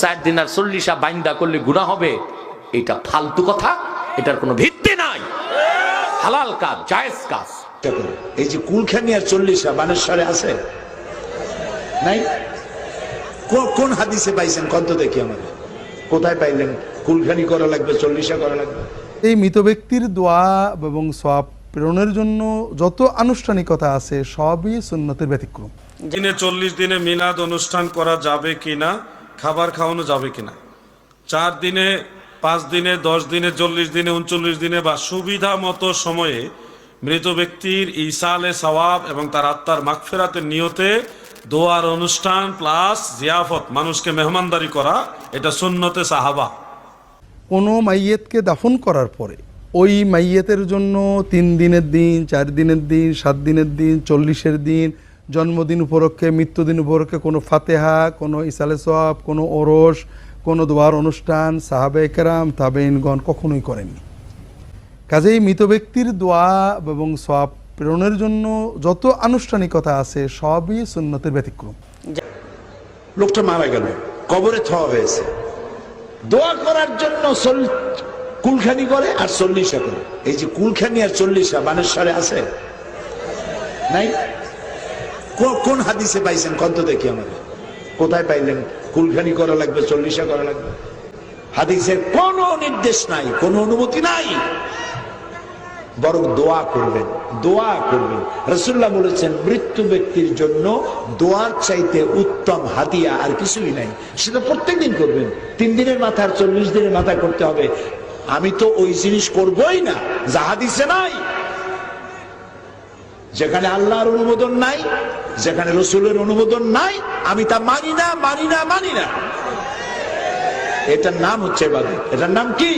চার দিন আর চল্লিশা বাইন্দা করলে গুণা হবে এটা ফালতু কথা এটার কোনো ভিত্তি নাই। হালাল কাজ জায়েজ কাজ। এই যে কুলখানি আর চল্লিশা বানেশ্বরে আছে? নাই? কোন হাদিসে পাইছেন? কত দেখি আমাদের। কোথায় পাইলেন? কুলখানি করা লাগবে চল্লিশা করা লাগবে। এই মৃত ব্যক্তির দোয়া এবং সব প্রেরণের জন্য যত আনুষ্ঠানিকতা আছে সবই সুন্নতের ব্যতিক্রম। দিনে চল্লিশ দিনে মিলাদ অনুষ্ঠান করা যাবে কিনা? খাবার খাওয়ানো যাবে কিনা? চার দিনে, পাঁচ দিনে, দশ দিনে, চল্লিশ দিনে, উনচল্লিশ দিনে বা সুবিধা মতো সময়ে মৃত ব্যক্তির ইসালে সওয়াব এবং তার আত্মার মাগফেরাতের নিয়তে দোয়ার অনুষ্ঠান প্লাস জিয়াফত, মানুষকে মেহমানদারি করা, এটা সুন্নতে সাহাবা। কোনো মাইয়েতকে দাফন করার পরে ওই মাইয়েতের জন্য তিন দিনের দিন, চার দিনের দিন, সাত দিনের দিন, চল্লিশের দিন জন্মদিন উপলক্ষে, মৃত্যুদিন উপলক্ষে কোনো ফাতেহা, কোনো ইসালে সব কোনো ওরস কোনো দোয়ার অনুষ্ঠান সাহাবে কেরাম তাবেইনগণ কখনোই করেননি। কাজেই মৃত ব্যক্তির দোয়া এবং সব প্রেরণের জন্য যত আনুষ্ঠানিকতা আছে, সবই সুন্নতের ব্যতিক্রম। লোকটা মারা গেল, কবরে থওয়া হয়েছে। দোয়া করার জন্য কুলখানি করে আর চল্লিশা করে। এই যে কুলখানি আর চল্লিশা বানেশ্বরে আছে? নাই? কোন হাদিসে পাইছেন? কত দেখি আমাদের কোথায় পাইলেন? কুলখানি করা লাগবে, চল্লিশা করা লাগবে। হাদিসের কোন নির্দেশ নাই, কোন অনুমতি নাই। বরং দোয়া করবেন দোয়া করবেন। রসুল্লাহ বলেছেন, মৃত্যু ব্যক্তির জন্য দোয়ার চাইতে উত্তম হাতিয়া আর কিছুই নাই। সেটা প্রত্যেক দিন করবেন। তিন দিনের মাথায় চল্লিশ দিনের মাথায় করতে হবে। আমি তো ওই জিনিস করবই না যাহা দিছে নাই। যেখানে আল্লাহর অনুমোদন নাই, যেখানে রসুলের অনুমোদন নাই, আমি তা মানি না মানি না মানি না। এটার নাম হচ্ছে এটার নাম কি?